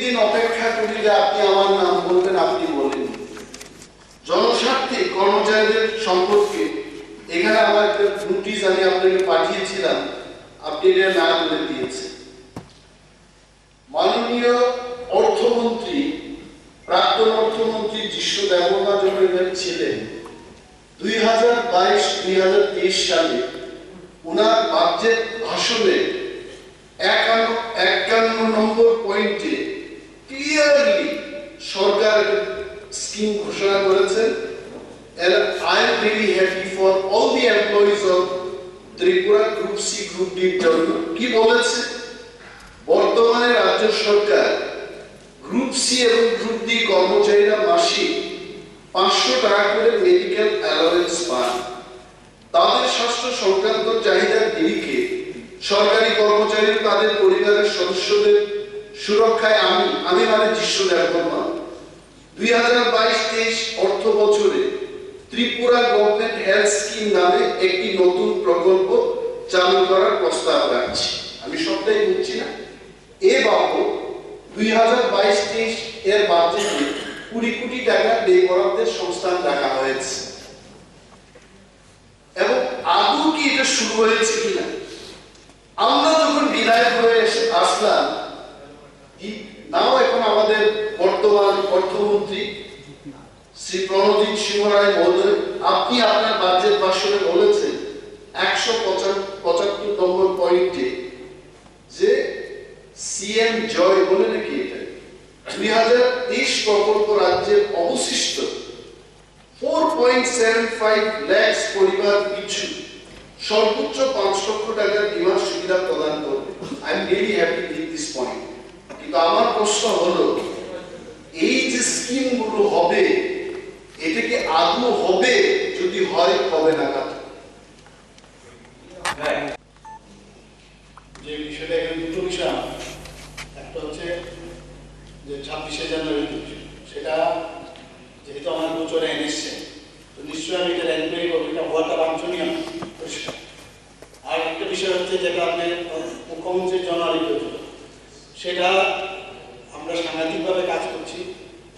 দিন অপেক্ষা আপনি আমার নাম বলবেন, আপনি বলেন। জনস্বার্থে, কর্মচারীদের সম্পর্কে, এখানে আমার একটা নোটিশ আমি আপনাকে পাঠিয়েছিলাম, আপনি এটা না দিয়েছেন। মাননীয় অর্থমন্ত্রী, প্রাক্তন অর্থমন্ত্রী যিশু যখন ছিলেন দুই হাজার বাইশ, দুই হাজার তেইশ সালে ওনার বাজেট ভাষণে একান্ন নম্বর পয়েন্টে স্কিম ঘোষণা করেছেন and I am really happy for all the employees of Tripura group C group ডির জন্য কি বলেছে? বর্তমানে রাজ্য সরকার গ্রুপ সি এবং গ্রুপ ডি কর্মচারীরা মাসিক পাঁচশো টাকা করে মেডিকেল অ্যালাওয়েন্স পান তাদের স্বাস্থ্য সংক্রান্ত চাহিদার নিরিখে সরকারি কর্মচারী তাদের পরিবারের সদস্যদের সুরক্ষায় আমি আমি মানে যিশু দেববর্মা দুই হাজার বাইশ তেইশ অর্থ বছরে ত্রিপুরা গভর্নমেন্ট হেলথ স্কিম নামে একটি নতুন প্রকল্প চালু করার প্রস্তাব রাখছি। আমি সবটাই বুঝছি না। এ বাবদ দুই হাজার বাইশ তেইশ এর বাজেটে কুড়ি কোটি টাকা ব্যয় বরাদ্দের সংস্থান রাখা হয়েছে। এবং আদৌ কি এটা শুরু হয়েছে কিনা? আমরা যখন বিধায়ক হয়ে আসলাম নাও এখন আমাদের বর্তমান অর্থমন্ত্রী, শ্রী প্রণজিৎ সিংহ রায় মহোদয়, আপনি আপনার বাজেট ভাষণে বলেছেন একশো পঁচাত্তর নম্বর পয়েন্টে যে সিএম জয় বলে নাকি এটা? দুই হাজার তেইশ প্রকল্প রাজ্যের অবশিষ্ট four point seven five lakhs পরিবার পিছু সর্বোচ্চ পাঁচ লক্ষ টাকার বীমার সুবিধা প্রদান করবে। I am happy with this point কিন্তু আমার প্রশ্ন হলো স্কিমগুলো হবে এটা কি আদৌ হবে, যদি হয় কবে নাগাদ। যে বিষয়টা এখানে দুটো বিষয় একটা হচ্ছে যে ছাব্বিশে জানুয়ারি সেটা যেহেতু আমার গোচরে এনেছে, তো নিশ্চয়ই আমি এটা এনকোয়ারি করব এটা হওয়াটা বাঞ্ছনীয়। পরিষ্কার। আর একটা বিষয় হচ্ছে যেটা আপনি মুখ্যমন্ত্রীর জানুয়ারি করেছিল সেটা আমরা সাংঘাতিকভাবে কাজ করছি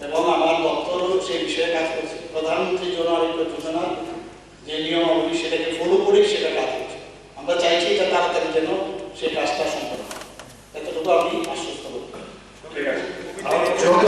এবং আমার দপ্তরও সেই বিষয়ে কাজ করছে। প্রধানমন্ত্রী জানুয়ারি যোজনার যে সে